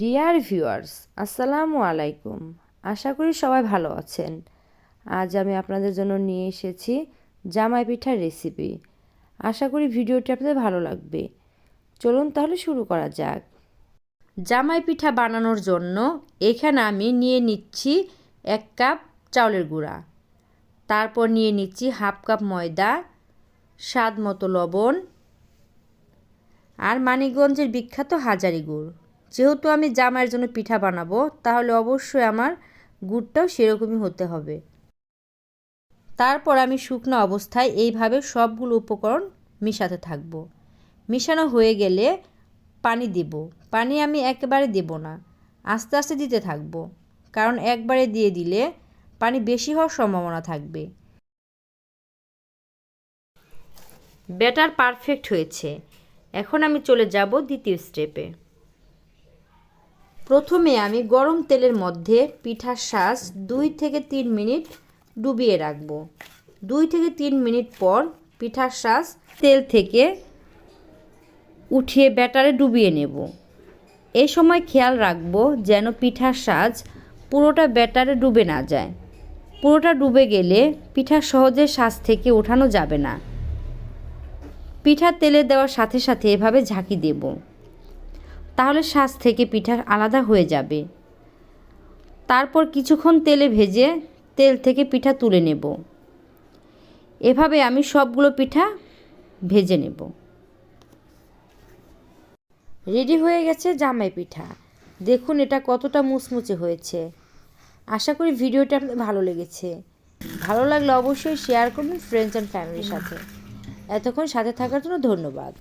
Dear viewers আসসালামু আলাইকুম। আশা করি সবাই ভালো আছেন। আজ আমি আপনাদের জন্য নিয়ে এসেছি জামাই পিঠার রেসিপি আশা করি ভিডিওটি আপনাদের ভালো লাগবে। চলুন তাহলে শুরু করা যাক। জামাই পিঠা বানানোর জন্য এখানে আমি নিয়ে নিচ্ছি এক কাপ চাউলের গুঁড়া। তারপর নিয়ে নিচ্ছি হাফ কাপ ময়দা, স্বাদ মতো লবণ আর মানিকগঞ্জের বিখ্যাত হাজারি গুড়। যেহেতু আমি জামাইয়ের জন্য পিঠা বানাবো, তাহলে অবশ্যই আমার গুড়টাও সেরকমই হতে হবে। তারপর আমি শুকনো অবস্থায় এইভাবে সবগুলো উপকরণ মিশাতে থাকব। মিশানো হয়ে গেলে পানি দেব। পানি আমি একেবারে দেব না। আস্তে আস্তে দিতে থাকব। কারণ একবারে দিয়ে দিলে পানি বেশি হওয়ার সম্ভাবনা থাকবে। ব্যাটার পারফেক্ট হয়েছে। এখন আমি চলে যাব দ্বিতীয় স্টেপে। প্রথমে আমি গরম তেলের মধ্যে পিঠার শ্বাস দুই থেকে তিন মিনিট ডুবিয়ে রাখব। দুই থেকে তিন মিনিট পর পিঠার শ্বাস তেল থেকে উঠিয়ে ব্যাটারে ডুবিয়ে নেব। এই সময় খেয়াল রাখব যেন পিঠার সাজ পুরোটা ব্যাটারে ডুবে না যায়। পুরোটা ডুবে গেলে পিঠা সহজে সাজ থেকে ওঠানো যাবে না। পিঠা তেলে দেওয়ার সাথে সাথে এভাবে ঝাঁকি দেব। তাহলে শ্বাস থেকে পিঠা আলাদা হয়ে যাবে। তারপর কিছুক্ষণ তেলে ভেজে তেল থেকে পিঠা তুলে নেব। এভাবে আমি সবগুলো পিঠা ভেজে নেব। রেডি হয়ে গেছে জামাই পিঠা। দেখুন এটা কতটা মুচমুচে হয়েছে। আশা করি ভিডিওটা আপনাদের ভালো লেগেছে। ভালো লাগলে অবশ্যই শেয়ার করবেন ফ্রেন্ডস অ্যান্ড ফ্যামিলির সাথে। এতক্ষণ সাথে থাকার জন্য ধন্যবাদ।